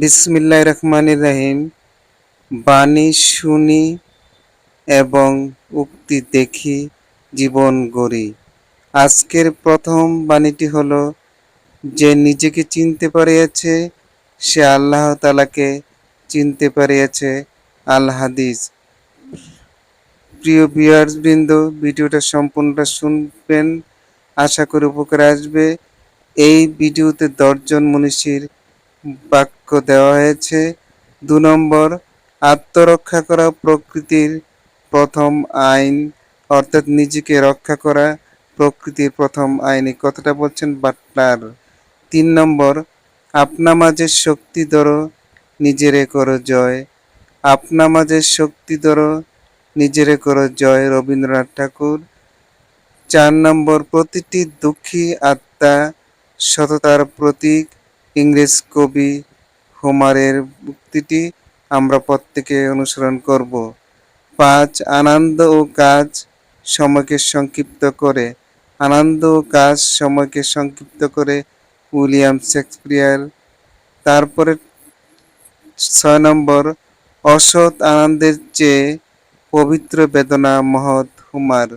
বিসমিল্লাহ রহমান রাহিম। বাণী শুনি এবং উক্তি দেখি, জীবন গড়ি। আজকের প্রথম বাণীটি হলো, যে নিজেকে চিনতে পারিয়াছে, সে আল্লাহ তালাকে চিনতে পারিয়াছে আল হাদিস প্রিয় ভিউয়ার্স বৃন্দ, ভিডিওটা সম্পূর্ণটা শুনবেন, আশা করি উপকার আসবে। এই ভিডিওতে দশজন মনীষীর বাক্য দেওয়া হয়েছে, দু নম্বর, আত্মরক্ষা করা প্রকৃতির প্রথম আইন, অর্থাৎ নিজেকে রক্ষা করা প্রকৃতির প্রথম আইন কথাটা বলছেন বাটলার। তিন নম্বর, আপনা মাঝে শক্তি ধরো, নিজেরে করো জয়। আপনা মাঝে শক্তি ধরো, নিজেরে করো জয়, রবীন্দ্রনাথ ঠাকুর। চার নম্বর, প্রতিটি দুঃখী আত্মা সততার প্রতীক, ইংরেজ কবি হোমারের উক্তিটি আমরা প্রত্যেকে অনুসরণ করব। পাঁচ, আনন্দ ও কাজ সময়কে সংক্ষিপ্ত করে। আনন্দ ও কাজ সময়কে সংক্ষিপ্ত করে উইলিয়াম শেক্সপিয়ার। তারপরে ছয় নম্বর, অসৎ আনন্দের চেয়ে পবিত্র বেদনা মহৎ হুমার।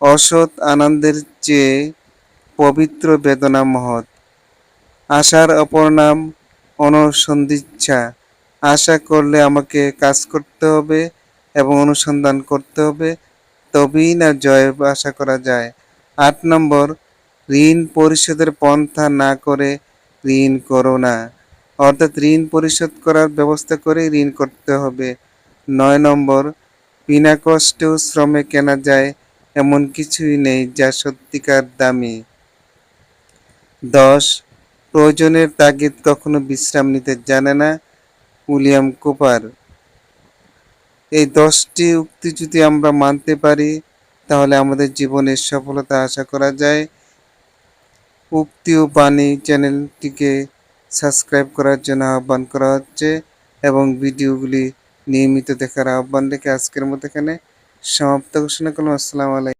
অসৎ আনন্দের চেয়ে পবিত্র বেদনা মহৎ। আশার অপর নাম অনুসন্ধিচ্ছা। আশা করলে আমাকে কাজ করতে হবে এবং অনুসন্ধান করতে হবে। তবেই না জয় আশা করা যায়। আট নম্বর, ঋণ পরিশোধের পন্থা না করে ঋণ করো না। অর্থাৎ ঋণ পরিশোধ করার ব্যবস্থা করে ঋণ করতে হবে। নয় নম্বর, বিনা কষ্টেও শ্রমে কেনা যায় এমন কিছুই নেই যা সত্যিকার দামি। দশ প্রয়োজনের তাগিদ কখনো বিশ্রাম নিতে জানে না উইলিয়াম কুপার। এই দশটি উক্তি যদি আমরা মানতে পারি, তাহলে আমাদের জীবনের সফলতা আশা করা যায়। উক্তি ও বাণী চ্যানেলটিকে সাবস্ক্রাইব করার জন্য আহ্বান করা হচ্ছে এবং ভিডিওগুলি নিয়মিত দেখার আহ্বান রেখে আজকের মতো এখানে সমাপ্ত ঘোষণা করলাম। আসসালামু আলাইকুম।